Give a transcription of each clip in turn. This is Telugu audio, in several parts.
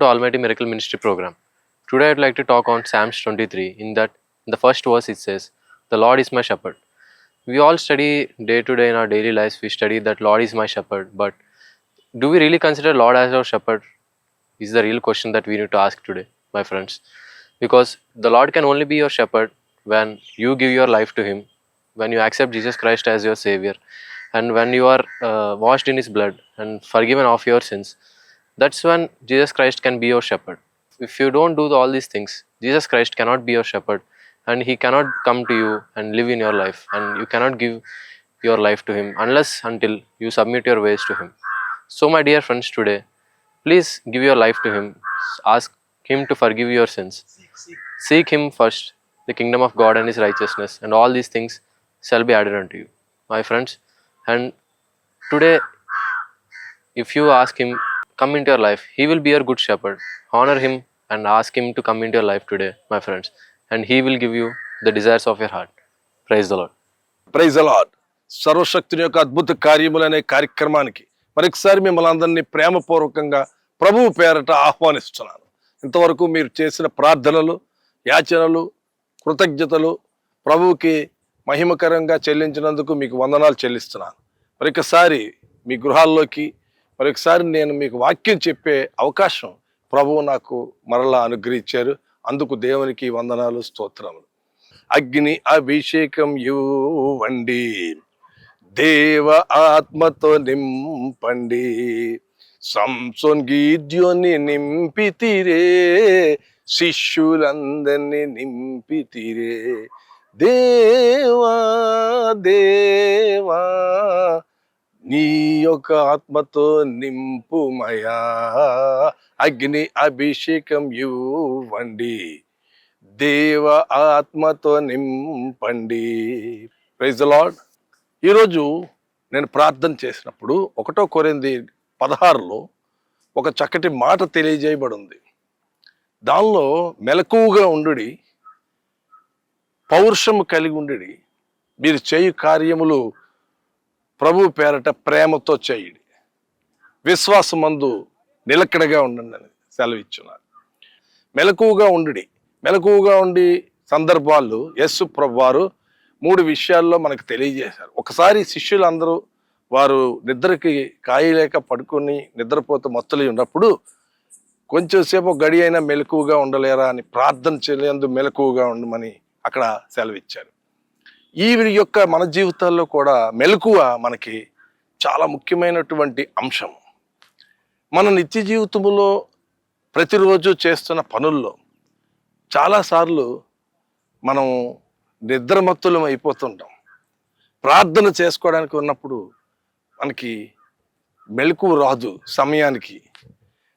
to Almighty Miracle Ministry program. Today I'd like to talk on Psalms 23. In that, in the first verse, it says, The Lord is my shepherd. We all study day to day in our daily lives, we study that Lord is my shepherd. But do we really consider Lord as our shepherd? Is the real question that we need to ask today, my friends. Because the Lord can only be your shepherd when you give your life to Him, when you accept Jesus Christ as your Savior, and when you are uh, washed in His blood and forgiven of your sins that's when jesus christ can be your shepherd. If you don't do all these things jesus christ cannot be your shepherd and he cannot come to you and live in your life and you cannot give your life to him unless until you submit your ways to him. So my dear friends today please give your life to him. Ask him to forgive your sins. Seek him first the kingdom of god and his righteousness and all these things shall be added unto you. My friends and today if you ask him come into your life. He will be your good shepherd. Honor him and ask him to come into your life today my friends. And he will give you the desires of your heart. Praise the lord. Praise the Lord సర్వశక్తుని యొక్క అద్భుత కార్యములు అనే కార్యక్రమానికి మరొకసారి మిమ్మల్ని అందరినీ ప్రేమపూర్వకంగా ప్రభువు పేరట ఆహ్వానిస్తున్నాను. ఇంతవరకు మీరు చేసిన ప్రార్థనలు యాచనలు కృతజ్ఞతలు ప్రభువుకి మహిమకరంగా చెల్లించినందుకు మీకు వందనాలు చెల్లిస్తున్నాను. మరొకసారి మీ గృహాల్లోకి మరొకసారి నేను మీకు వాక్యం చెప్పే అవకాశం ప్రభువు నాకు మరలా అనుగ్రహించారు. అందుకు దేవునికి వందనాలు స్తోత్రములు. అగ్ని అభిషేకం ఇవ్వండి దేవ ఆత్మతో నింపండి. సంసోన్ గీద్యోని నింపితిరే శిష్యులందరినీ నింపితిరే. దేవా దేవా నీ యొక్క ఆత్మతో నింపుమయా. అగ్ని అభిషేకం ఇవ్వండి. దేవ ఆత్మతో నింపండి. ప్రైజ్ ఈరోజు నేను ప్రార్థన చేసినప్పుడు ఒకటో కొరింది పదహారులో ఒక చక్కటి మాట తెలియజేయబడి ఉంది దానిలో మెలకువగా ఉండుడి పౌరుషము కలిగి ఉండి మీరు చేయు కార్యములు ప్రభు పేరట ప్రేమతో చేయుడి. విశ్వాసమందు నిలకడగా ఉండండి అని సెలవిచ్చున్నారు. మెలకువగా ఉండుడి. మెలకువగా ఉండి సందర్భాలు యస్సు ప్రభు వారు మూడు విషయాల్లో మనకు తెలియజేశారు. ఒకసారి శిష్యులందరూ వారు నిద్రకి కాయలేక పడుకొని నిద్రపోతూ మత్తులై ఉన్నప్పుడు కొంచెంసేపు గడి అయినా మెలకువగా ఉండలేరా అని ప్రార్థన చేయలేందు మెలకువగా ఉండమని అక్కడ సెలవిచ్చారు. ఈ యొక్క మన జీవితాల్లో కూడా మెలకువ మనకి చాలా ముఖ్యమైనటువంటి అంశం. మన నిత్య జీవితంలో ప్రతిరోజు చేస్తున్న పనుల్లో చాలాసార్లు మనం నిద్రమత్తులం అయిపోతుంటాం. ప్రార్థన చేసుకోవడానికి ఉన్నప్పుడు మనకి మెలకు రాదు సమయానికి.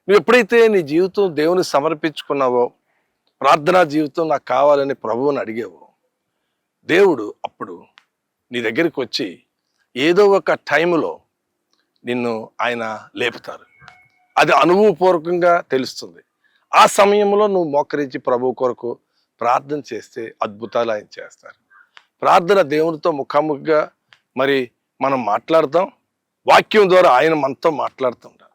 నువ్వు ఎప్పుడైతే నీ జీవితం దేవుని సమర్పించుకున్నావో ప్రార్థనా జీవితం నాకు కావాలని ప్రభువుని అడిగావో దేవుడు అప్పుడు నీ దగ్గరికి వచ్చి ఏదో ఒక టైంలో నిన్ను ఆయన లేపుతారు. అది అనుభవపూర్వకంగా తెలుస్తుంది. ఆ సమయంలో నువ్వు మోకరించి ప్రభు కొరకు ప్రార్థన చేస్తే అద్భుతాలు ఆయన చేస్తారు. ప్రార్థన దేవునితో ముఖాముఖిగా మరి మనం మాట్లాడతాం. వాక్యం ద్వారా ఆయన మనతో మాట్లాడుతుంటారు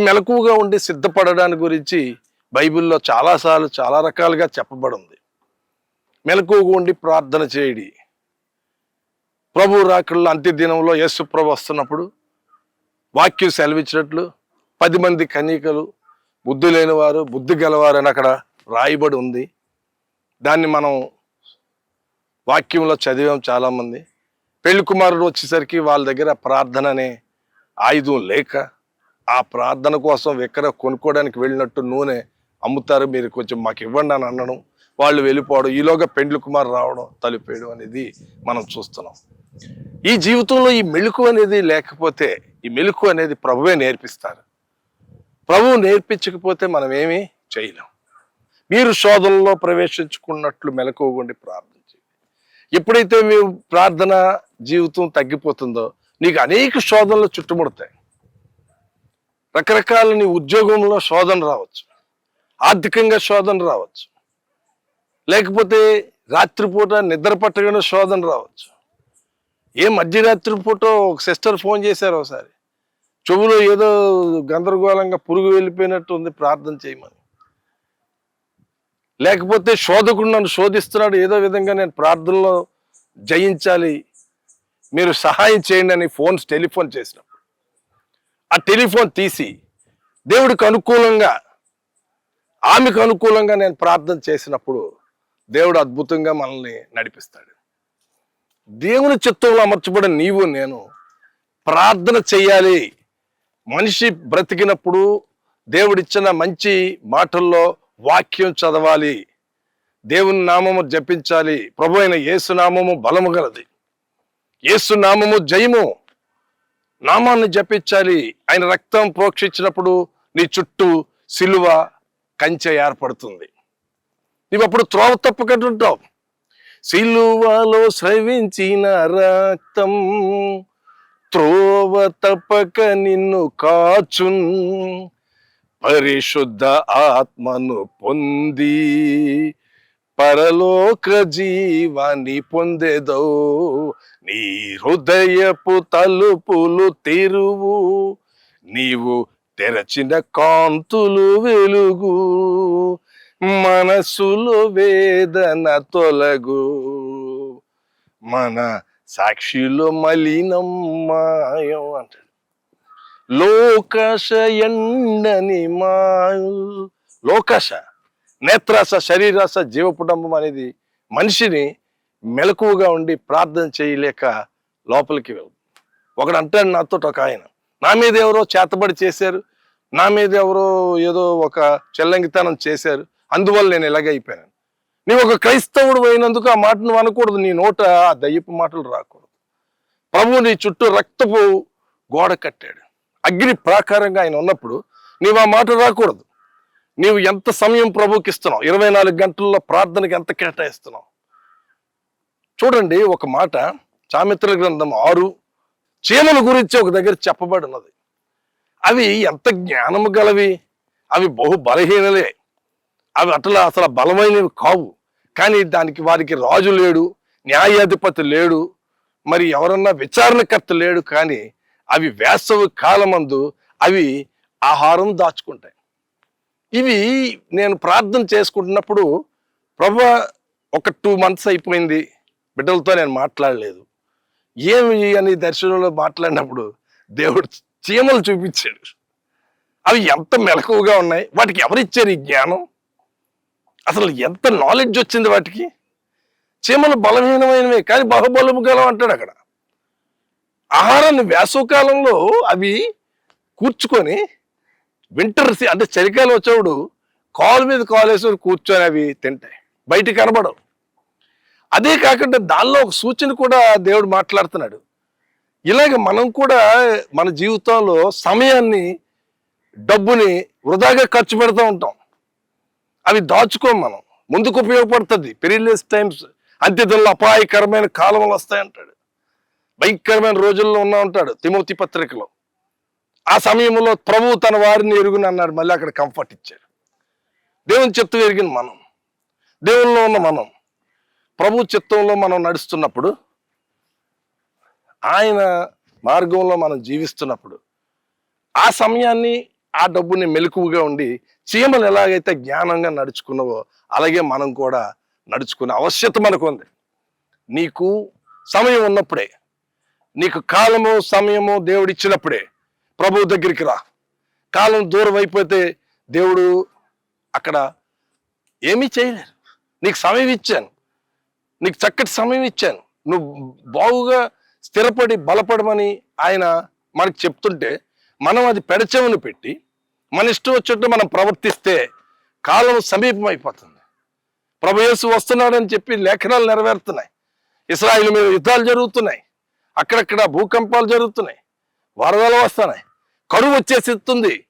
మెలకువగా ఉండి సిద్ధపడడానికి గురించి బైబిల్లో చాలాసార్లు చాలా రకాలుగా చెప్పబడింది. మెలకువగా ఉండి ప్రార్థన చేయడి. ప్రభు రాకల్లో అంత్యదినంలో యేసు ప్రభు వస్తున్నప్పుడు వాక్యం సెలవిచ్చినట్లు పది మంది కన్యకలు బుద్ధి లేని వారు బుద్ధి గలవారు అని అక్కడ రాయబడి ఉంది. దాన్ని మనం వాక్యంలో చదివాం చాలామంది. పెళ్ళి కుమారుడు వచ్చేసరికి వాళ్ళ దగ్గర ప్రార్థన అనే ఆయుధం లేక ఆ ప్రార్థన కోసం ఎక్కడ కొనుక్కోవడానికి వెళ్ళినట్టు నూనె అమ్ముతారు. మీరు కొంచెం మాకు ఇవ్వండి అని అనడం వాళ్ళు వెళ్ళిపోవడం ఈలోగా పెండ్లి కుమార్ రావడం తలిపేయడం అనేది మనం చూస్తున్నాం. ఈ జీవితంలో ఈ మెలుకు అనేది లేకపోతే ఈ మెలుకు అనేది ప్రభువే నేర్పిస్తారు. ప్రభువు నేర్పించకపోతే మనం ఏమీ చేయలేం. మీరు శోధనలో ప్రవేశించుకున్నట్లు మెలకువగుండి ప్రార్థించి ఎప్పుడైతే మీ ప్రార్థన జీవితం తగ్గిపోతుందో నీకు అనేక శోధనలు చుట్టుముడతాయి. రకరకాల నీ ఉద్యోగంలో శోధన రావచ్చు. ఆర్థికంగా శోధన రావచ్చు. లేకపోతే రాత్రిపూట నిద్ర పట్టగానే శోధన రావచ్చు. ఏ మధ్యరాత్రి పూట ఒక సిస్టర్ ఫోన్ చేశారు ఒకసారి. చెవులో ఏదో గందరగోళంగా పురుగు వెళ్ళిపోయినట్టు ఉంది ప్రార్థన చేయమని. లేకపోతే శోధకుడు నన్ను శోధిస్తున్నాడు ఏదో విధంగా నేను ప్రార్థనలో జయించాలి. మీరు సహాయం చేయండి అని ఫోన్స్ టెలిఫోన్ చేసినప్పుడు. ఆ టెలిఫోన్ తీసి దేవుడికి అనుకూలంగా ఆమెకు అనుకూలంగా నేను ప్రార్థన చేసినప్పుడు దేవుడు అద్భుతంగా మనల్ని నడిపిస్తాడు. దేవుని చిత్తంలో అమర్చబడిన నీవు నేను ప్రార్థన చెయ్యాలి మనిషి బ్రతికినప్పుడు దేవుడిచ్చిన మంచి మాటల్లో వాక్యం చదవాలి. దేవుని నామము జపించాలి. ప్రభు అయిన యేసు నామము బలము గలది. యేసు నామము జయము. నామాన్ని జపించాలి. ఆయన రక్తం ప్రోక్షించినప్పుడు నీ చుట్టూ సిలువ కంచె ఏర్పడుతుంది. నీవు అప్పుడు త్రోవ తప్పకట్టుంటావు. సిలువలో స్రవించిన రక్తం త్రోవ తప్పక నిన్ను కాచున్. పరిశుద్ధ ఆత్మను పొంది పరలోక జీవాన్ని పొందేదో. నీ హృదయపు తలుపులు తెరువు. నీవు తెరచిన కాంతులు వెలుగు. మనసులో వేదన తొలగు. మన సాక్షిలో మలినం మాయం అంటాడు. లోకశ ఎండని మాయు. లోకశ నేత్రాస శరీరాస జీవపుటంబం అనేది మనిషిని మెలకువగా ఉండి ప్రార్థన చేయలేక లోపలికి వెళ్దు ఒకడు అంటాడు నాతో ఒక ఆయన నా మీద ఎవరో చేతబడి చేశారు నా మీద ఎవరో ఏదో ఒక చెల్లంగితనం చేశారు అందువల్ల నేను ఇలాగ అయిపోయాను. నీవు ఒక క్రైస్తవుడు అయినందుకు ఆ మాట నువ్వు అనకూడదు. నీ నోట ఆ దయ్యపు మాటలు రాకూడదు. ప్రభు నీ చుట్టూ రక్తపు గోడ కట్టాడు. అగ్ని ప్రాకారంగా ఆయన ఉన్నప్పుడు నీవు ఆ మాట రాకూడదు. నీవు ఎంత సమయం ప్రభుకి ఇస్తున్నావు? ఇరవై నాలుగు గంటల్లో ప్రార్థనకి ఎంత కేటాయిస్తున్నావు? చూడండి ఒక మాట చామిత్ర గ్రంథం ఆరు చీమల గురించి ఒక దగ్గర చెప్పబడినది. అవి ఎంత జ్ఞానము గలవి? అవి బహు బలహీనలే. అవి అట్లా అసలు బలమైనవి కావు. కానీ దానికి వారికి రాజు లేడు న్యాయాధిపతి లేడు మరి ఎవరన్నా విచారణకర్త లేడు కానీ అవి వేసవి కాలమందు అవి ఆహారం దాచుకుంటాయి. ఇవి నేను ప్రార్థన చేసుకుంటున్నప్పుడు ప్రభు ఒక టూ మంత్స్ అయిపోయింది బిడ్డలతో నేను మాట్లాడలేదు. ఏమి అని దర్శనంలో మాట్లాడినప్పుడు దేవుడు చీమలు చూపించాడు. అవి ఎంత మెలకువగా ఉన్నాయి వాటికి ఎవరిచ్చారు ఈ జ్ఞానం? అసలు ఎంత నాలెడ్జ్ వచ్చింది వాటికి? చీమలు బలహీనమైనవి కానీ బహుబలము గలం అంటాడు అక్కడ. ఆహారాన్ని వేసవకాలంలో అవి కూర్చుకొని వింటర్ అంటే చలికాలం వచ్చేవాడు కాలు మీద కాలు వేసుకొని కూర్చొని అవి తింటాయి. బయట కనబడవు. అదే కాకుండా దానిలో ఒక సూచన కూడా దేవుడు మాట్లాడుతున్నాడు. ఇలాగ మనం కూడా మన జీవితంలో సమయాన్ని డబ్బుని వృధాగా ఖర్చు పెడతా ఉంటాం. అవి దాచుకోం మనం. ముందుకు ఉపయోగపడుతుంది. పెరిలేస్ టైమ్స్ అంత్యదంలో అపాయకరమైన కాలంలో వస్తాయంటాడు. భయంకరమైన రోజుల్లో ఉన్నా ఉంటాడు తిమోతి పత్రికలో. ఆ సమయంలో ప్రభువు తన వారిని ఎరుగుని అన్నాడు. మళ్ళీ అక్కడ కంఫర్ట్ ఇచ్చాడు. దేవుని చిత్తం ఎరిగిన మనం. దేవుల్లో ఉన్న మనం. ప్రభు చిత్తంలో మనం నడుస్తున్నప్పుడు ఆయన మార్గంలో మనం జీవిస్తున్నప్పుడు ఆ సమయాన్ని ఆ డబ్బుని మెలకువగా ఉండి చీమలు ఎలాగైతే జ్ఞానంగా నడుచుకున్నావో అలాగే మనం కూడా నడుచుకునే అవశ్యత మనకు ఉంది. నీకు సమయం ఉన్నప్పుడే నీకు కాలము సమయము దేవుడు ఇచ్చినప్పుడే ప్రభువు దగ్గరికి రా. కాలం దూరం అయిపోతే దేవుడు అక్కడ ఏమీ చేయలేరు. నీకు సమయం ఇచ్చాను. నీకు చక్కటి సమయం ఇచ్చాను. నువ్వు బాగుగా స్థిరపడి బలపడమని ఆయన మనకు చెప్తుంటే మనం అది పెడచెవును పెట్టి మన ఇష్టం వచ్చినట్టు మనం ప్రవర్తిస్తే కాలం సమీపం అయిపోతుంది ప్రభు యేసు వస్తున్నాడని చెప్పి లేఖనాలు నెరవేరుతున్నాయి. ఇస్రాయిల్ మీద యుద్ధాలు జరుగుతున్నాయి. అక్కడక్కడ భూకంపాలు జరుగుతున్నాయి. వరదలు వస్తున్నాయి. కరువు వచ్చేసిస్తుంది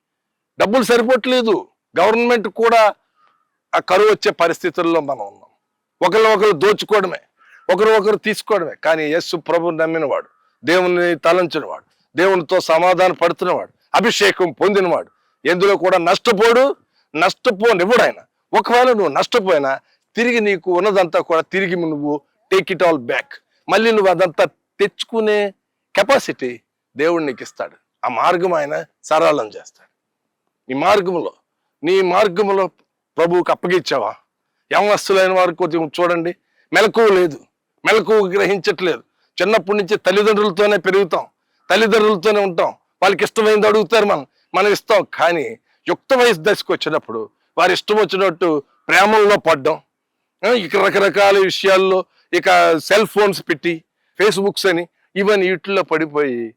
డబ్బులు సరిపోవట్లేదు. గవర్నమెంట్ కూడా ఆ కరువు వచ్చే పరిస్థితుల్లో మనం ఉన్నాం. ఒకరు ఒకరు దోచుకోవడమే. ఒకరు ఒకరు తీసుకోవడమే. కానీ యస్సు ప్రభు నమ్మినవాడు. దేవుని తలంచినవాడు. దేవునితో సమాధాన పడుతున్నవాడు అభిషేకం పొందినవాడు. ఎందులో కూడా నష్టపోడు నష్టపోనివ్వడు ఆయన. ఒకవేళ నువ్వు నష్టపోయినా తిరిగి నీకు ఉన్నదంతా కూడా తిరిగి నువ్వు టేక్ ఇట్ ఆల్ బ్యాక్ మళ్ళీ నువ్వు అదంతా తెచ్చుకునే కెపాసిటీ దేవుడు నీకు ఇస్తాడు. ఆ మార్గం ఆయన సరళం చేస్తాడు. నీ మార్గంలో నీ మార్గంలో ప్రభువుకి అప్పగిచ్చావా? యమస్తులైన వారు కొంచెం చూడండి. మెలకువ లేదు. మెలకువ గ్రహించట్లేదు. చిన్నప్పటి నుంచి తల్లిదండ్రులతోనే పెరుగుతాం. తల్లిదండ్రులతోనే ఉంటాం. వాళ్ళకి ఇష్టమైంది అడుగుతారు మనం మనం ఇస్తాం. కానీ యుక్త వయసు దశకు వచ్చినప్పుడు వారి ఇష్టం వచ్చినట్టు ప్రేమల్లో పడ్డం. ఇక రకరకాల విషయాల్లో ఇక సెల్ ఫోన్స్ పెట్టి ఫేస్బుక్స్ అని ఇవన్నీ వీటిల్లో పడిపోయి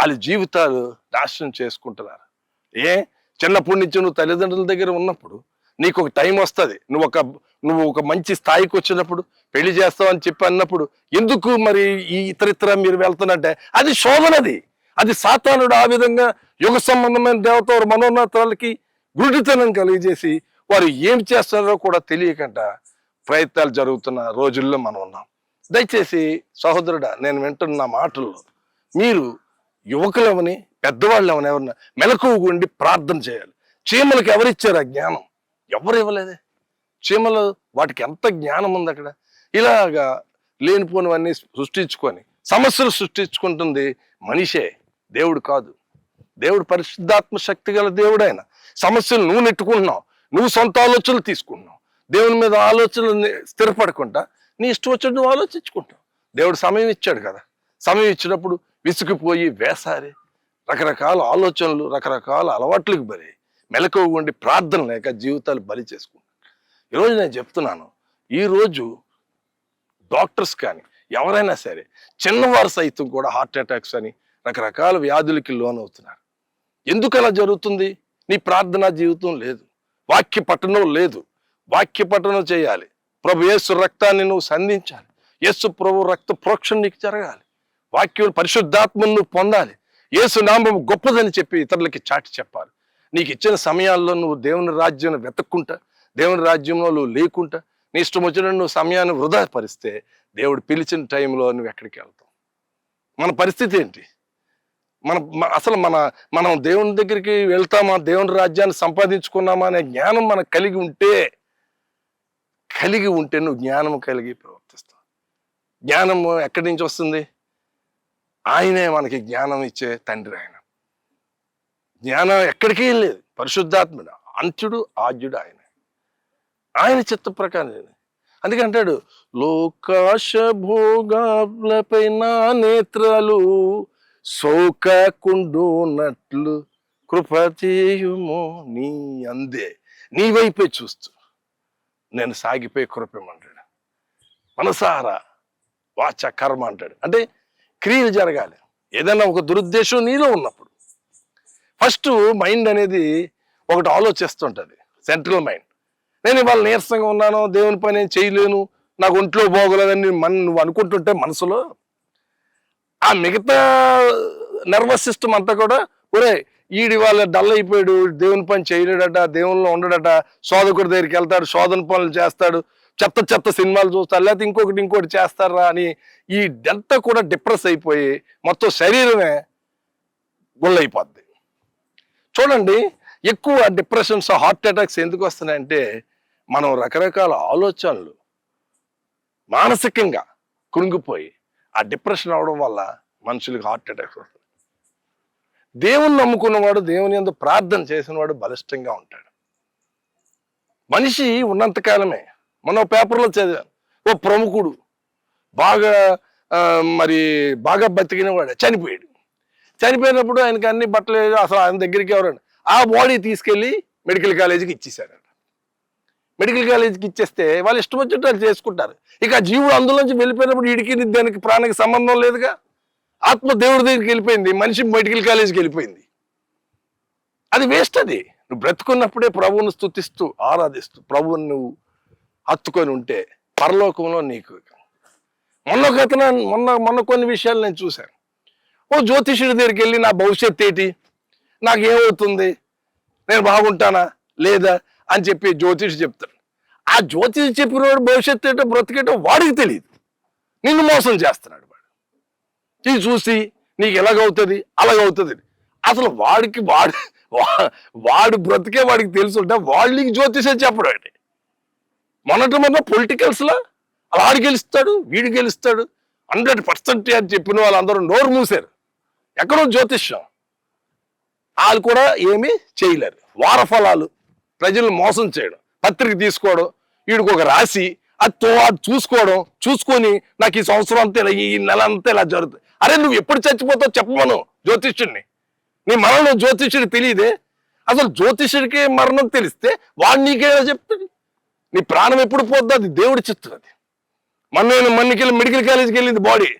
వాళ్ళ జీవితాలు నాశనం చేసుకుంటున్నారు. ఏ? చిన్నప్పటి నుంచి నువ్వు తల్లిదండ్రుల దగ్గర ఉన్నప్పుడు నీకు ఒక టైం వస్తుంది. నువ్వు ఒక నువ్వు ఒక మంచి స్థాయికి వచ్చినప్పుడు పెళ్ళి చేస్తావని చెప్పి అన్నప్పుడు ఎందుకు మరి ఈ ఇతరితర మీరు వెళ్తున్నట్టే? అది శోభనది. అది సాతానుడు ఆ విధంగా యుగ సంబంధమైన దేవత మనోన్నతాలకి గురుడితనం కలిగజేసి వారు ఏం చేస్తారో కూడా తెలియకుండా ప్రయత్నాలు జరుగుతున్న రోజుల్లో మనం ఉన్నాం. దయచేసి సహోదరుడా నేను వింటున్న మాటల్లో మీరు యువకులు ఎవని పెద్దవాళ్ళు పెద్దవాళ్ళవని ఎవరన్నా మెలకువగా ఉండి ప్రార్థన చేయాలి. చీమలకు ఎవరిచ్చారు ఆ జ్ఞానం? ఎవరు ఇవ్వలేదే? చీమలు వాటికి ఎంత జ్ఞానం ఉంది అక్కడ? ఇలాగా లేనిపోనివన్నీ సృష్టించుకొని సమస్యలు సృష్టించుకుంటుంది మనిషే దేవుడు కాదు. దేవుడు పరిశుద్ధాత్మ శక్తి గల దేవుడు ఆయన సమస్యలు నువ్వు నెట్టుకుంటున్నావు. నువ్వు సొంత ఆలోచనలు తీసుకుంటున్నావు. దేవుని మీద ఆలోచనలు స్థిరపడకుండా నీ ఇష్టం వచ్చినట్టు నువ్వు ఆలోచించుకుంటావు దేవుడు సమయం ఇచ్చాడు కదా. సమయం ఇచ్చినప్పుడు విసుగుపోయి వేసారి. రకరకాల ఆలోచనలు రకరకాల అలవాట్లకు బలి. మెలకువ ఉండి ప్రార్థన లేక జీవితాలు బలి చేసుకుంటారు ఈరోజు నేను చెప్తున్నాను. ఈరోజు డాక్టర్స్ కానీ ఎవరైనా సరే చిన్నవారు సైతం కూడా హార్ట్ అటాక్స్ అని రకరకాల వ్యాధులకి లోనవుతున్నారు. ఎందుకు అలా జరుగుతుంది? నీ ప్రార్థనా జీవితం లేదు. వాక్య పఠనం లేదు. వాక్య పఠనం చేయాలి. ప్రభు యేసు రక్తాన్ని నువ్వు సంధించాలి. యేసు ప్రభు రక్త ప్రోక్షణ నీకు జరగాలి. వాక్యం పరిశుద్ధాత్మను నువ్వు పొందాలి. యేసు నామం గొప్పదని చెప్పి ఇతరులకి చాటి చెప్పాలి. నీకు ఇచ్చిన సమయాల్లో నువ్వు దేవుని రాజ్యం వెతుక్కుంటా దేవుని రాజ్యంలో నువ్వు లేకుంటా నీ ఇష్టం వచ్చిన నువ్వు సమయాన్ని వృధా పరిస్తే దేవుడు పిలిచిన టైంలో నువ్వు ఎక్కడికి వెళ్తావు? మన పరిస్థితి ఏంటి? మన అసలు మన మనం దేవుని దగ్గరికి వెళ్తామా? దేవుని రాజ్యాన్ని సంపాదించుకున్నామా? అనే జ్ఞానం మనకు కలిగి ఉంటే కలిగి ఉంటే నువ్వు జ్ఞానం కలిగి ప్రవర్తిస్తావు. జ్ఞానం ఎక్కడి నుంచి వస్తుంది? ఆయనే మనకి జ్ఞానం ఇచ్చే తండ్రి ఆయన. జ్ఞానం ఎక్కడికి లేదు పరిశుద్ధాత్ముడు అంత్యుడు ఆద్యుడు ఆయన. ఆయన చిత్త ప్రకారం అందుకంటాడు అందుకే అంటాడు లోకాశ భోగాలపై నా నేత్రాలు సోకకుండునట్లు కృపచేయుము నీ అందే. నీ వైపే చూస్తూ నేను సాగిపోయి కృపమంటాడు మనసారా వాచ కర్మ అంటాడు. అంటే క్రియలు జరగాలి. ఏదైనా ఒక దురుద్దేశం నీలో ఉన్నప్పుడు ఫస్ట్ మైండ్ అనేది ఒకటి ఆలోచిస్తుంటుంది. Central mind. నేను ఇవాళ నీరసంగా ఉన్నాను దేవుని పని చేయలేను నాకు ఒంట్లో బాగోలేదని మన నువ్వు అనుకుంటుంటే మనసులో ఆ మిగతా నర్వస్ సిస్టమ్ అంతా కూడా ఒరే ఈడి వాళ్ళ డల్ అయిపోయాడు దేవుని పని చేయలేడట దేవుళ్ళు ఉండడట శోధకుడి దగ్గరికి వెళ్తాడు శోధన పనులు చేస్తాడు చెత్త చెత్త సినిమాలు చూస్తారు లేకపోతే ఇంకొకటి ఇంకోటి చేస్తారా అని ఈ అంతా కూడా డిప్రెస్ అయిపోయి మొత్తం శరీరమే గుళ్ళైపోద్ది చూడండి ఎక్కువ డిప్రెషన్స్ హార్ట్ అటాక్స్ ఎందుకు వస్తున్నాయంటే మనం రకరకాల ఆలోచనలు మానసికంగా కృంగిపోయి ఆ డిప్రెషన్ అవడం వల్ల మనుషులకు హార్ట్ అటాక్స్ వస్తాయి దేవుని నమ్ముకున్నవాడు దేవుని ఎందు ప్రార్థన చేసినవాడు బలిష్టంగా ఉంటాడు. మనిషి ఉన్నంతకాలమే మనం పేపర్లో చదివాను ఓ ప్రముఖుడు బాగా మరి బాగా బతికినవాడు చనిపోయాడు. చనిపోయినప్పుడు ఆయనకి అన్ని బట్టలు అసలు ఆయన దగ్గరికి ఎవరండి ఆ బాడీ తీసుకెళ్ళి మెడికల్ కాలేజీకి ఇచ్చేశాడు మెడికల్ కాలేజీకి ఇచ్చేస్తే వాళ్ళు ఇష్టం వచ్చినట్టు వాళ్ళు చేసుకుంటారు. ఇక జీవుడు అందులోంచి వెళ్ళిపోయినప్పుడు ఇడికి దానికి ప్రాణానికి సంబంధం లేదుగా. ఆత్మ దేవుడి దగ్గరికి వెళ్ళిపోయింది మనిషి మెడికల్ కాలేజీకి వెళ్ళిపోయింది. అది వేస్ట్ అది. నువ్వు బ్రతుకున్నప్పుడే ప్రభువును స్థుతిస్తూ ఆరాధిస్తూ ప్రభువుని నువ్వు హత్తుకొని ఉంటే పరలోకంలో నీకు మొన్న ఒక మొన్న మొన్న కొన్ని విషయాలు నేను చూశాను. ఓ జ్యోతిషుడి దగ్గరికి వెళ్ళి నా భవిష్యత్ ఏంటి? నాకేమవుతుంది నేను బాగుంటానా? లేదా? అని చెప్పి జ్యోతిషి చెప్తాడు. ఆ జ్యోతిషి చెప్పినవాడు భవిష్యత్తు ఏంటో బ్రతికేటో వాడికి తెలియదు నిన్ను మోసం చేస్తున్నాడు వాడు. ఇది చూసి నీకు ఎలాగవుతుంది? అలాగవుతుంది. అసలు వాడికి వాడు వా- వాడు బ్రతికే వాడికి తెలుసుంటే వాడు నీకు జ్యోతిషం చెప్పడం అండి మొన్నటి మొన్న పొలిటికల్స్లో వాడు గెలుస్తాడు వీడు గెలుస్తాడు. హండ్రెడ్ పర్సెంట్ అని చెప్పిన వాళ్ళందరూ నోరు మూసారు ఎక్కడో జ్యోతిష్యం. వాళ్ళు కూడా ఏమీ చేయలేరు. వార ప్రజలను మోసం చేయడం పత్రిక తీసుకోవడం వీడికి ఒక రాసి అది తో అది చూసుకోవడం చూసుకొని నాకు ఈ సంవత్సరం అంతా ఇలా ఈ నెల అంతా ఇలా జరుగుతుంది. అరే నువ్వు ఎప్పుడు చచ్చిపోతావు చెప్పమను జ్యోతిష్యుడిని. నీ మరణం జ్యోతిష్యుడికి తెలియదే. అసలు జ్యోతిష్యుడికి మరణం తెలిస్తే వాడు నీకేదో చెప్తుంది నీ ప్రాణం ఎప్పుడు పోద్దో అది దేవుడి చెప్తుంది అది. మొన్న నేను మన్నికెళ్ళి మెడికల్ కాలేజీకి వెళ్ళింది బాడీ.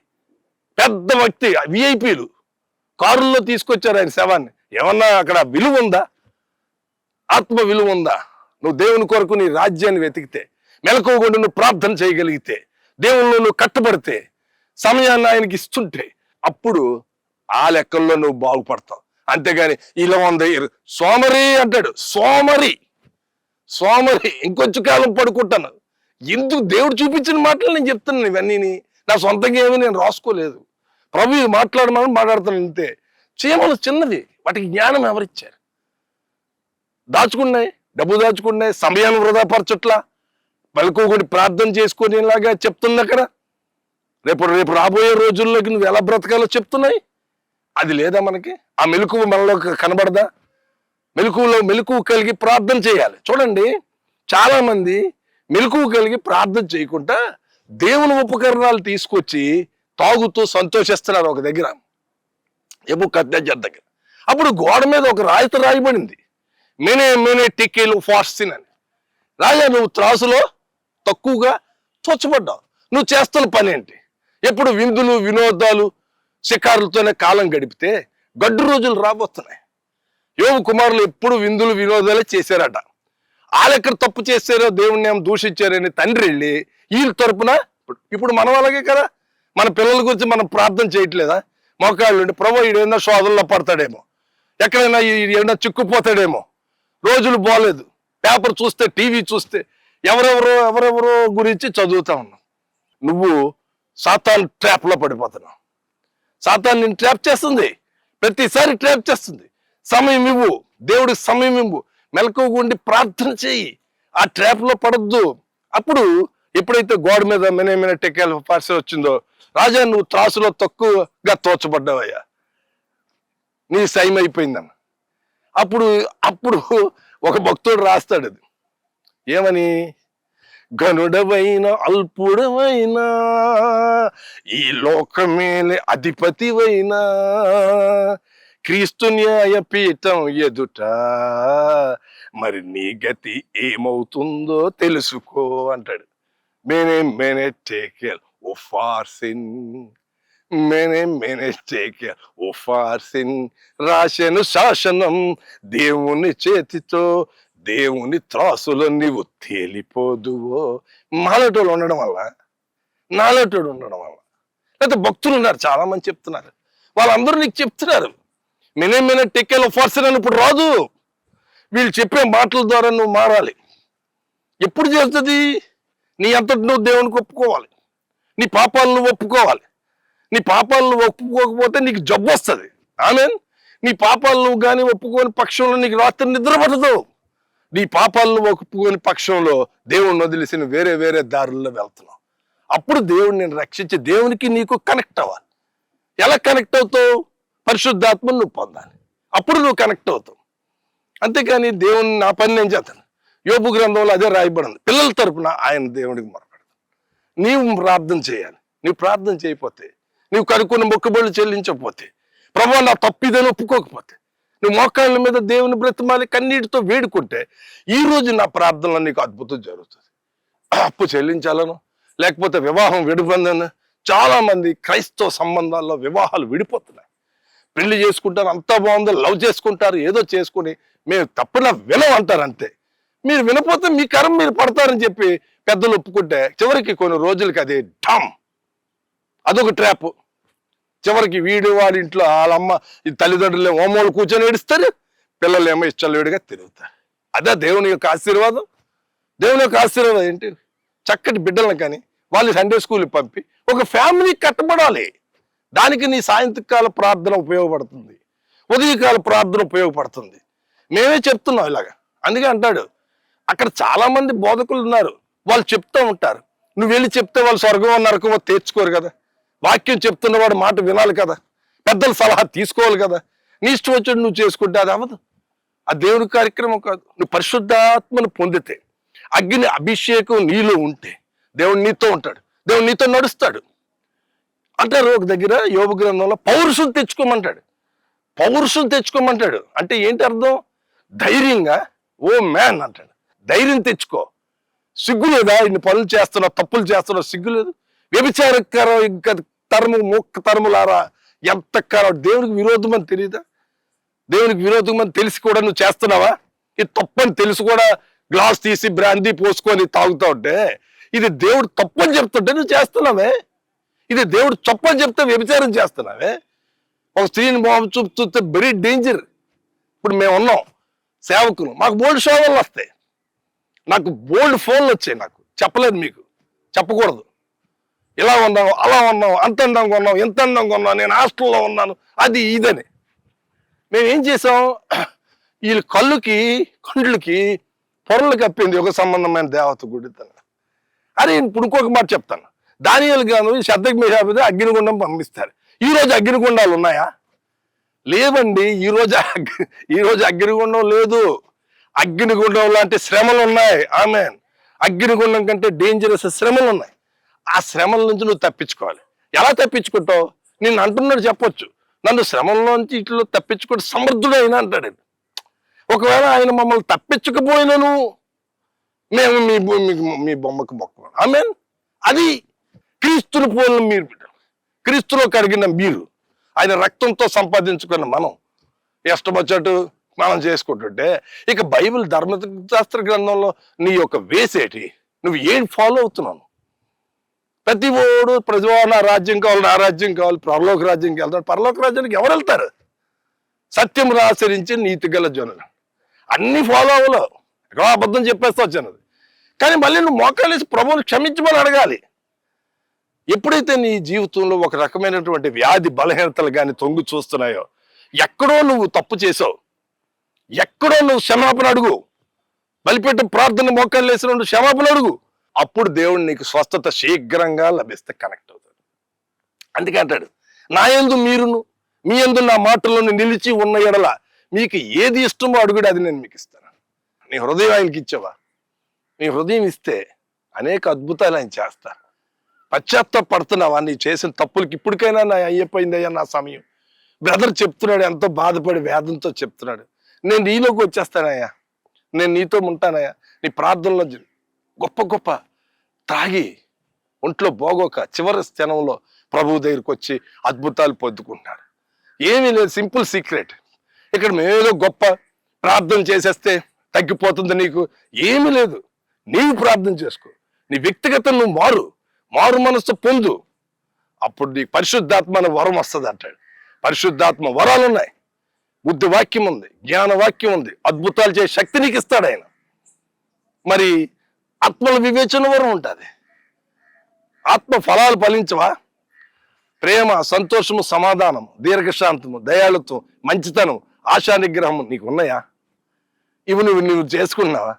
పెద్ద వ్యక్తి విఐపీలు కారుల్లో తీసుకొచ్చారు ఆయన శవాన్ని. ఏమన్నా అక్కడ విలువ ఉందా? ఆత్మ విలువ ఉందా? నువ్వు దేవుని కొరకు నీ రాజ్యాన్ని వెతికితే మెలకువకుండా నువ్వు ప్రార్థన చేయగలిగితే దేవుళ్ళు నువ్వు కట్టబడితే సమయాన్ని ఆయనకి ఇస్తుంటే అప్పుడు ఆ లెక్కల్లో నువ్వు బాగుపడతావు. అంతేగాని ఇలా వంద సోమరి అంటాడు. సోమరి. సోమరి. ఇంకొంచెం కాలం పడుకుంటాను. ఎందుకు దేవుడు చూపించిన మాటలు నేను చెప్తున్నాను ఇవన్నీ నా సొంతంగా ఏమీ నేను రాసుకోలేదు. ప్రభు మాట్లాడమని మాట్లాడుతాను అంతే చీమలు చిన్నది. వాటికి జ్ఞానం ఎవరిచ్చారు? దాచుకున్నాయి డబ్బు దాచుకున్నాయి సమయాన్ని వృధా పరచట్లా. ప్రార్థన చేసుకునేలాగా చెప్తుంది అక్కడ. రేపు రేపు రాబోయే రోజుల్లోకి నువ్వు ఎలా బ్రతకాలో చెప్తున్నాయి? అది లేదా మనకి? ఆ మెలకువ మనలో కనబడదా? మెలకువలో మెలకువ కలిగి ప్రార్థన చేయాలి. చూడండి చాలా మంది మెలకువ కలిగి ప్రార్థన చేయకుండా దేవుని ఉపకరణాలు తీసుకొచ్చి తాగుతూ సంతోషిస్తున్నారు ఒక దగ్గర. ఎప్పుడు కద్దె దగ్గర. అప్పుడు గోడ మీద ఒక రాయితో రాయబడింది. మేనే మేనే టిక్కీలు ఫాస్టిన్ అని. రాజా నువ్వు త్రాసులో తక్కువగా చొచ్చబడ్డావు నువ్వు చేస్తున్న పని ఏంటి? ఎప్పుడు విందులు వినోదాలు షికారులతోనే కాలం గడిపితే గడ్డు రోజులు రాబోతున్నాయి. యోగు కుమారులు ఎప్పుడు విందులు వినోదాలే చేశారట. వాళ్ళెక్కడ తప్పు చేశారో దేవుణ్ణి ఏం దూషించారని తండ్రి వెళ్ళి వీళ్ళ తరపున ఇప్పుడు- మనం అలాగే కదా? మన పిల్లల గురించి మనం ప్రార్థన చేయట్లేదా? మోకాళ్ళు ప్రభు ఈడేమన్నా శోధనలో పడతాడేమో. ఎక్కడైనా ఈ- చిక్కుపోతాడేమో. రోజులు బాగలేదు పేపర్ చూస్తే టీవీ చూస్తే ఎవరెవరో ఎవరెవరో గురించి చదువుతా ఉన్నాం. నువ్వు సాతాన్ ట్రాప్లో పడిపోతున్నావు. సాతాన్ నేను ట్రాప్ చేస్తుంది. ప్రతిసారి ట్రాప్ చేస్తుంది. సమయం ఇవ్వు. దేవుడికి సమయం ఇవ్వు. మెలకువగుండి ప్రార్థన చేయి. ఆ ట్రాప్లో పడద్దు. అప్పుడు ఎప్పుడైతే గోడ మీద మెనేమైన మెనే టెక్కాల పార్సల్ వచ్చిందో రాజా నువ్వు త్రాసులో తక్కువగా తోచబడ్డావయ్యా. నీ సైమ్ అయిపోయిందన్న. అప్పుడు అప్పుడు ఒక భక్తుడు రాస్తాడు అది. ఏమని? గనుడవైన అల్పుడవైన ఈ లోకమేలే అధిపతివైన క్రీస్తు న్యాయ పీఠం ఎదుట మరి నీ గతి ఏమవుతుందో తెలుసుకో అంటాడు. మేనే మేనే టేక్ ఓ ఫార్సిన్ మేనే టేకేల్ ఓ ఫార్సిన్ రాశను శాసనం దేవుని చేతితో దేవుని త్రాసులో నీవు తేలిపోదువో. మాలటోళ్ళు ఉండడం వల్ల నాలటోడు ఉండడం వల్ల. లేకపోతే భక్తులు ఉన్నారు చాలా మంది చెప్తున్నారు. వాళ్ళందరూ నీకు చెప్తున్నారు. మినే మినే టెక్కేలో ఫర్సన్ అని ఇప్పుడు రాదు. వీళ్ళు చెప్పే మాటల ద్వారా నువ్వు మారాలి. ఎప్పుడు చేస్తుంది నీ అంతటి నువ్వు దేవునికి ఒప్పుకోవాలి. నీ పాపాలను నువ్వు ఒప్పుకోవాలి. నీ పాపాలను ఒప్పుకోకపోతే నీకు జబ్బు వస్తుంది. ఆమె నీ పాపాలు నువ్వు కానీ ఒప్పుకోని పక్షంలో నీకు రాత్రి నిద్ర పడదు నీ పాపాలను ఒప్పుకోని పక్షంలో దేవుణ్ణి వదిలేసిన వేరే వేరే దారుల్లో వెళ్తున్నావు. అప్పుడు దేవుడిని నేను రక్షించి దేవునికి నీకు కనెక్ట్ అవ్వాలి. ఎలా కనెక్ట్ అవుతావు? పరిశుద్ధాత్మను నువ్వు పొందాలి. అప్పుడు నువ్వు కనెక్ట్ అవుతావు. అంతేకాని దేవుని నా పని నేను చేస్తాను. యోపు గ్రంథంలో అదే రాయబడింది. పిల్లల తరపున ఆయన దేవుడికి మొరపెడతాను నీవు ప్రార్థన చేయాలి. నీవు ప్రార్థన చేయకపోతే నీవు కనుక్కున్న మొక్కుబడులు చెల్లించకపోతే ప్రభా నా తప్పిదని ఒప్పుకోకపోతే నువ్వు మోకాళ్ళ మీద దేవుని బ్రతిమాలి కన్నీటితో వేడుకుంటే ఈ రోజు నా ప్రార్థనలో నీకు అద్భుతం జరుగుతుంది. అప్పు చెల్లించాలను లేకపోతే వివాహం విడిపోందని చాలా మంది క్రైస్తవ సంబంధాల్లో వివాహాలు విడిపోతున్నాయి. పెళ్ళి చేసుకుంటారు అంతా బాగుంది లవ్ చేసుకుంటారు ఏదో చేసుకుని మేము తప్పున వినం అంటారు అంతే. మీరు వినపోతే మీ కరం మీరు పడతారని చెప్పి పెద్దలు ఒప్పుకుంటే చివరికి కొన్ని రోజులకి అది ఢమ్. అదొక ట్రాప్ చివరికి వీడు వాడి ఇంట్లో వాళ్ళమ్మ ఈ తల్లిదండ్రులు ఓమోళ్ళు కూర్చొని ఏడుస్తారు పిల్లలు ఏమో ఇష్టలుడిగా తిరుగుతారు. అదే దేవుని యొక్క ఆశీర్వాదం. దేవుని యొక్క ఆశీర్వాదం ఏంటి? చక్కటి బిడ్డలను కానీ వాళ్ళు సండే స్కూల్కి పంపి ఒక ఫ్యామిలీ కట్టబడాలి. దానికి నీ సాయంత్రకాల ప్రార్థన ఉపయోగపడుతుంది. ఉదయకాల ప్రార్థన ఉపయోగపడుతుంది. మేమే చెప్తున్నాం ఇలాగా. అందుకే అంటాడు అక్కడ చాలామంది బోధకులు ఉన్నారు. వాళ్ళు చెప్తూ ఉంటారు. నువ్వు వెళ్ళి చెప్తే వాళ్ళు స్వర్గం నరకమో తీర్చుకోరు కదా. వాక్యం చెప్తున్నవాడు మాట వినాలి కదా. పెద్దల సలహా తీసుకోవాలి కదా. నీ ఇష్టం వచ్చాడు నువ్వు చేసుకుంటే అది అవ్వదు. ఆ దేవుని కార్యక్రమం కాదు. నువ్వు పరిశుద్ధాత్మను పొందితే అగ్ని అభిషేకం నీలో ఉంటే దేవుడు నీతో ఉంటాడు. దేవుడు నీతో నడుస్తాడు. అంటారు ఒక దగ్గర యోగ గ్రంథంలో పౌరుషం తెచ్చుకోమంటాడు. పౌరుషం తెచ్చుకోమంటాడు. అంటే ఏంటి అర్థం? ధైర్యంగా ఓ మ్యాన్ అంటాడు. ధైర్యం తెచ్చుకో. సిగ్గు లేదా ఇన్ని పనులు చేస్తున్నావు తప్పులు చేస్తున్నావు సిగ్గు లేదు. వ్యభిచారకర ఇంకా తరము మొక్క తరములారా? ఎంత కర దేవునికి విరోధం అని తెలియదా దేవునికి విరోధం అని తెలిసి కూడా నువ్వు చేస్తున్నావా? ఇది తప్పని తెలిసి కూడా గ్లాస్ తీసి బ్రాందీ పోసుకొని తాగుతా ఉంటే ఇది దేవుడు తప్పని చెప్తుంటే నువ్వు చేస్తున్నావే? ఇది దేవుడు తప్పని చెప్తే వ్యభిచారం చేస్తున్నావే? ఒక స్త్రీని బాబు చూపు చూస్తే వెరీ డేంజర్ ఇప్పుడు మేము ఉన్నాం సేవకులు. మాకు బోల్డ్ సేవలు వస్తాయి. నాకు బోల్డ్ ఫోన్లు వచ్చాయి నాకు. చెప్పలేదు మీకు. చెప్పకూడదు. ఇలా ఉన్నావు అలా ఉన్నావు అంత అందంగా ఉన్నావు ఎంత అందంగా ఉన్నావు నేను హాస్టల్లో ఉన్నాను అది ఇదని. మేము ఏం చేసాం? వీళ్ళ కళ్ళుకి కండ్లకి పొరలు కప్పింది ఒక సంబంధమైన దేవత గుడితన అరే ఇప్పుడు ఇంకొక మాట చెప్తాను. దానియలు గాను శబ్దకి మేషాపితే అగ్నిగుండం పంపిస్తారు. ఈరోజు అగ్నిగుండాలు ఉన్నాయా? లేవండి ఈరోజు ఈరోజు అగ్ని- అగ్నిగుండం లేదు. అగ్నిగుండం లాంటి శ్రమలు ఉన్నాయి. ఆమె అగ్నిగుండం కంటే డేంజరస్ శ్రమలు ఉన్నాయి. ఆ శ్రమల నుంచి నువ్వు తప్పించుకోవాలి. ఎలా తప్పించుకుంటావు? నేను అంటున్నాడు చెప్పొచ్చు. నన్ను శ్రమంలోంచి ఇట్లో తప్పించుకుంటే సమర్థుడైన అంటాడు ఒకవేళ ఆయన మమ్మల్ని తప్పించకపోయినను మేము మీ మీ బొమ్మకు మొక్క మీన్ అది క్రీస్తుని పోలిన మీరు. క్రీస్తులో కడిగిన మీరు. ఆయన రక్తంతో సంపాదించుకున్న మనం. ఇష్టం వచ్చేట్టు మనం చేసుకుంటుంటే ఇక బైబిల్ ధర్మశాస్త్ర గ్రంథంలో నీ యొక్క వేసేటి. నువ్వు ఏం ఫాలో అవుతున్నాను ప్రతి ఓడు ప్రజా రాజ్యం కావాలి నా రాజ్యం కావాలి పరలోక రాజ్యంకి వెళ్తాడు పరలోక రాజ్యానికి ఎవరు వెళ్తారు? సత్యం ఆచరించి నీతి గల జనులు. అన్ని ఫాలో అవ్వలేవు ఎక్కడో అబద్ధం చెప్పేస్తా వచ్చాను కానీ మళ్ళీ నువ్వు మోకాలేసి ప్రభువుని క్షమించమని అడగాలి. ఎప్పుడైతే నీ జీవితంలో ఒక రకమైనటువంటి వ్యాధి బలహీనతలు కానీ తొంగి చూస్తున్నాయో ఎక్కడో నువ్వు తప్పు చేసావు. ఎక్కడో నువ్వు క్షమాపణ అడుగు. బలిపెట్టు ప్రార్థన మోకాలు వేసిన క్షమాపణ అడుగు. అప్పుడు దేవుడు నీకు స్వస్థత శీఘ్రంగా లభిస్తే కనెక్ట్ అవుతాడు. అందుకే అంటాడు నా ఎందు మీరును మీ ఎందు నా మాటలను నిలిచి ఉన్న ఎడల మీకు ఏది ఇష్టమో అడుగుడు అది నేను మీకు ఇస్తాను. నీ హృదయం ఆయనకి ఇచ్చావా? నీ హృదయం ఇస్తే అనేక అద్భుతాలు ఆయన చేస్తారు. పశ్చాత్తాపడుతున్నావా? నీ చేసిన తప్పులకి ఇప్పటికైనా నా అయ్యపోయిందయ్యా నా సమయం. బ్రదర్ చెప్తున్నాడు ఎంతో బాధపడి వేదంతో చెప్తున్నాడు. నేను నీలోకి వచ్చేస్తానయ్యా. నేను నీతో ఉంటానయ్యా. నీ ప్రార్థనలో గొప్ప గొప్ప తాగి ఒంట్లో బోగోక చివరి స్థానంలో ప్రభు దగ్గరికి వచ్చి అద్భుతాలు పొందుకుంటున్నాడు. ఏమీ లేదు సింపుల్ సీక్రెట్. ఇక్కడ మేమేదో గొప్ప ప్రార్థన చేసేస్తే తగ్గిపోతుంది నీకు. ఏమీ లేదు. నీవు ప్రార్థన చేసుకో. నీ వ్యక్తిగతం నువ్వు మారు. మారు మనసు పొందు. అప్పుడు నీకు పరిశుద్ధాత్మ అనే వరం వస్తుంది అంటాడు. పరిశుద్ధాత్మ వరాలు ఉన్నాయి. బుద్ధి వాక్యం ఉంది. జ్ఞాన వాక్యం ఉంది. అద్భుతాలు చేసే శక్తి నీకు ఇస్తాడు ఆయన. మరి ఆత్మల వివేచన వరం ఉంటుంది. ఆత్మ ఫలాలు ఫలించవా? ప్రేమ సంతోషము సమాధానం దీర్ఘశాంతము దయాళుత్వం మంచితనం ఆశా నిగ్రహం నీకు ఉన్నాయా ఇవి నువ్వు నువ్వు చేసుకున్నావా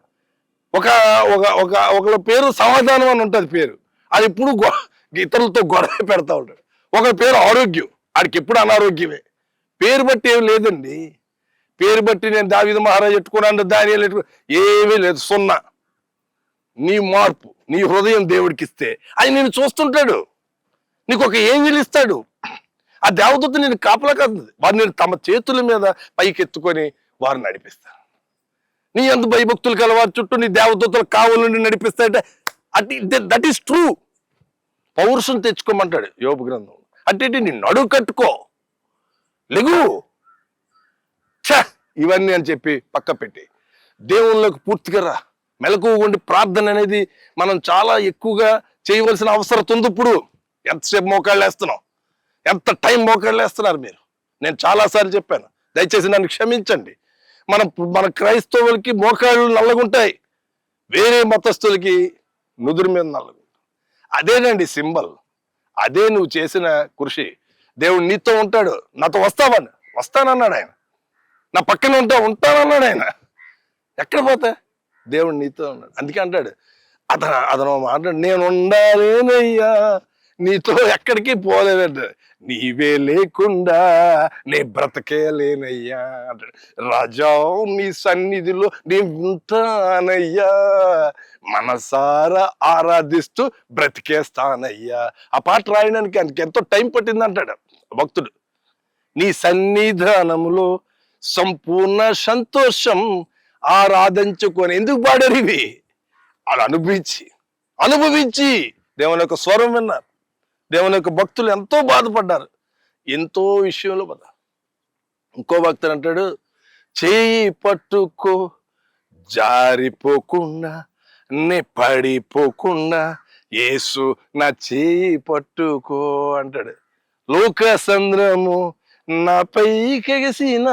ఒక ఒక ఒక ఒకళ్ళ పేరు సమాధానం అని ఉంటుంది పేరు. అది ఇప్పుడు గొ ఇతరులతో గొడవ పెడతా ఉంటాడు. ఒక పేరు ఆరోగ్యం. ఆడికి ఎప్పుడు అనారోగ్యమే. పేరు బట్టి ఏం లేదండి. పేరు బట్టి నేను దావిద మహారాజ్ ఎట్టుకున్నాను దాని ఏమీ లేదు సున్నా. నీ మార్పు నీ హృదయం దేవుడికి ఇస్తే ఆయన నేను చూస్తుంటాడు. నీకు ఒక ఏంజిల్ ఇస్తాడు. ఆ దేవదూత నేను కాపలా కాదు. వారిని తమ చేతుల మీద పైకి ఎత్తుకొని వారిని నడిపిస్తాను. నీ ఎంత భయభక్తులు కలవారి చుట్టూ నీ దేవదూతలు కావాలని నడిపిస్తాయంటే అట్ దట్ ఈస్ ట్రూ పౌరుషం తెచ్చుకోమంటాడు యోపు గ్రంథం అంటే నీ నడు కట్టుకో. లెగు. ఛ! ఇవన్నీ అని చెప్పి పక్క పెట్టి దేవుళ్ళకి పూర్తిగా రా. మెలకువగా ఉండి ప్రార్థన అనేది మనం చాలా ఎక్కువగా చేయవలసిన అవసరం ఉంది ఇప్పుడు. ఎంతసేపు మోకాళ్ళు వేస్తున్నాం ఎంత టైం మోకాళ్ళు వేస్తున్నారు మీరు? నేను చాలాసార్లు చెప్పాను. దయచేసి నన్ను క్షమించండి. మన మన క్రైస్తవులకి మోకాళ్ళు నల్లగుంటాయి. వేరే మతస్థులకి నుదురు మీద నల్లగుంటాయి అదేనండి సింబల్. అదే నువ్వు చేసిన కృషి. దేవుడు నీతో ఉంటాడు. నాతో వస్తావని వస్తానన్నాడు ఆయన. నా పక్కన ఉంటా ఉంటానన్నాడు ఆయన. ఎక్కడ పోతా? దేవుడు నీతో ఉన్నాడు. అందుకే అంటాడు అతను అతను మాట్లాడు నేను ఉండాలేనయ్యా నీతో ఎక్కడికి పోలేదంట నీవే లేకుండా నే బ్రతకేలేనయ్యా అంటాడు. రాజా నీ సన్నిధిలో నీ ఉంటానయ్యా మనసారా ఆరాధిస్తూ బ్రతికేస్తానయ్యా. ఆ పాట రాయడానికి ఆయనకి ఎంతో టైం పట్టింది అంటాడు భక్తుడు. నీ సన్నిధానములో సంపూర్ణ సంతోషం ఆరాధించుకొని. ఎందుకు పాడారు ఇవి? అలా అనుభవించి అనుభవించి దేవుని యొక్క స్వరం విన్నారు. దేవుని యొక్క భక్తులు ఎంతో బాధపడ్డారు. ఎంతో విషయంలో బాధ. ఇంకో భక్తుడు అంటాడు చేయి పట్టుకో జారిపోకుండా నే పడిపోకుండా యేసు నా చేయి పట్టుకో అంటాడు. లోక సంద్రము నాపై కెగసిన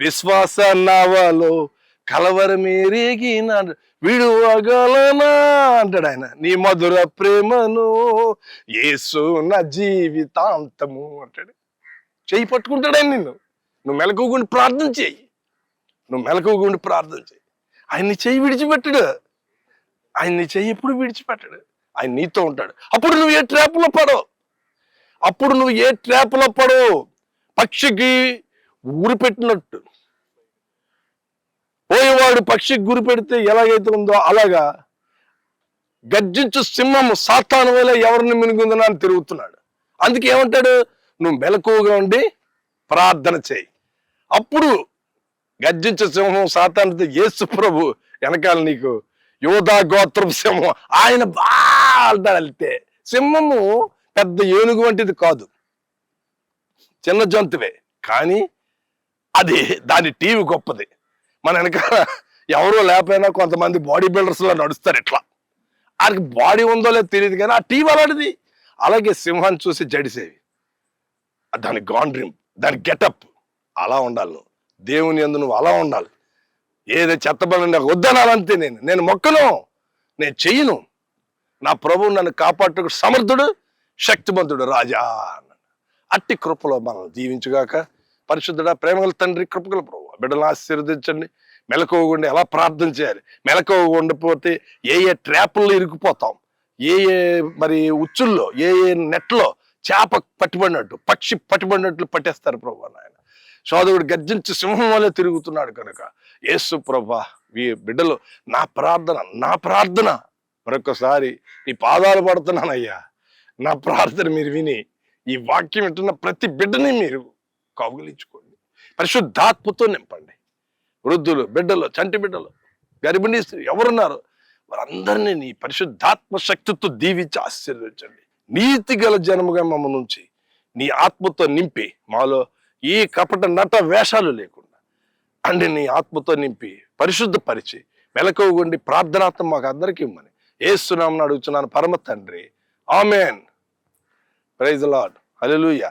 విశ్వాస నావలో కలవరమేరేగిన విడువగలనా? అంటాడు ఆయన. నీ మధుర ప్రేమను ఏసు నా జీవితాంతము అంటాడు. చెయ్యి పట్టుకుంటాడు ఆయన నిన్ను. నువ్వు మెలకుగుండి ప్రార్థన చేయి నువ్వు మెలకుగుండి ప్రార్థన చేయి ఆయన్ని చెయ్యి విడిచిపెట్టడు. ఆయన్ని చెయ్యి ఎప్పుడు విడిచిపెట్టడు? ఆయన నీతో ఉంటాడు. అప్పుడు నువ్వు ఏ ట్రాప్లో పడవు. అప్పుడు నువ్వు ఏ ట్రాప్లో పడవు. పక్షికి ఊరు పెట్టినట్టు. పోయేవాడు పక్షికి గురి పెడితే ఎలాగైతే ఉందో అలాగా గర్జించు సింహము సాతాను వల్ల ఎవరిని మినుగుందని అని తిరుగుతున్నాడు. అందుకే ఏమంటాడు? నువ్వు మెలకువగా ఉండి ప్రార్థన చేయి. అప్పుడు గర్జించు సింహం సాతానుతో యేసు ప్రభు వెనకాల నీకు యోధా గోత్రం సింహం. ఆయన బాగా వెళ్తే సింహము పెద్ద ఏనుగు వంటిది కాదు. చిన్న జంతువే. కానీ అది దాని టీవీ గొప్పది. మన వెనకాల ఎవరో లేకపోయినా కొంతమంది బాడీ బిల్డర్స్లో నడుస్తారు ఇట్లా. ఆయనకి బాడీ ఉందో లేదో తెలియదు కానీ ఆ టీవీ అలాంటిది. అలాగే సింహాన్ని చూసి జడిసేవి దాని గాండ్రిమ్ దాని గెటప్ అలా ఉండాలి నువ్వు. దేవుని ఎందు నువ్వు అలా ఉండాలి. ఏదో చెత్తబడి నాకు వద్దనాలంతే నేను. నేను మొక్కను. నేను చెయ్యను. నా ప్రభువు నన్ను కాపాడుటకు సమర్థుడు శక్తిమంతుడు రాజా అట్టి కృపలో మనం జీవించుగాక పరిశుద్ధుడా ప్రేమగల తండ్రి కృపగల ప్రభు బిడ్డలను ఆశీర్వదించండి. మెలకువగుండి ఎలా ప్రార్థన చేయాలి? మెలకువగా ఉండిపోతే ఏ ఏ ట్రాపుల్లో ఇరుకుపోతాం ఏ ఏ మరి ఉచ్చుల్లో ఏ ఏ నెట్లో చేప పట్టుబడినట్టు పక్షి పట్టుబడినట్లు పట్టేస్తారు ప్రభా నాయన. సోదరుడు గర్జించి సింహం వల్లే తిరుగుతున్నాడు కనుక యేసు ప్రభా ఈ బిడ్డలు నా ప్రార్థన నా ప్రార్థన మరొకసారి నీ పాదాలు పడుతున్నానయ్యా. నా ప్రార్థన మీరు విని ఈ వాక్యం వింటున్న ప్రతి బిడ్డని మీరు కౌగులించుకో పరిశుద్ధాత్మతో నింపండి. వృద్ధులు బిడ్డలు చంటి బిడ్డలు గర్భిణీ స్త్రీ ఎవరున్నారు? వారందరినీ నీ పరిశుద్ధాత్మ శక్తితో దీవించి ఆశీర్వదించండి. నీతి గల జనముగా మమ్మ నుంచి నీ ఆత్మతో నింపి మాలో ఈ కపట నట వేషాలు లేకుండా అండి నీ ఆత్మతో నింపి పరిశుద్ధపరిచి మెలకువగుండి ప్రార్థనాత్మ మాకు అందరికీ ఇమ్మని ఏస్తున్నామని అడుగుతున్నాను పరమ తండ్రి. ఆమెన్. Praise Lord hallelujah.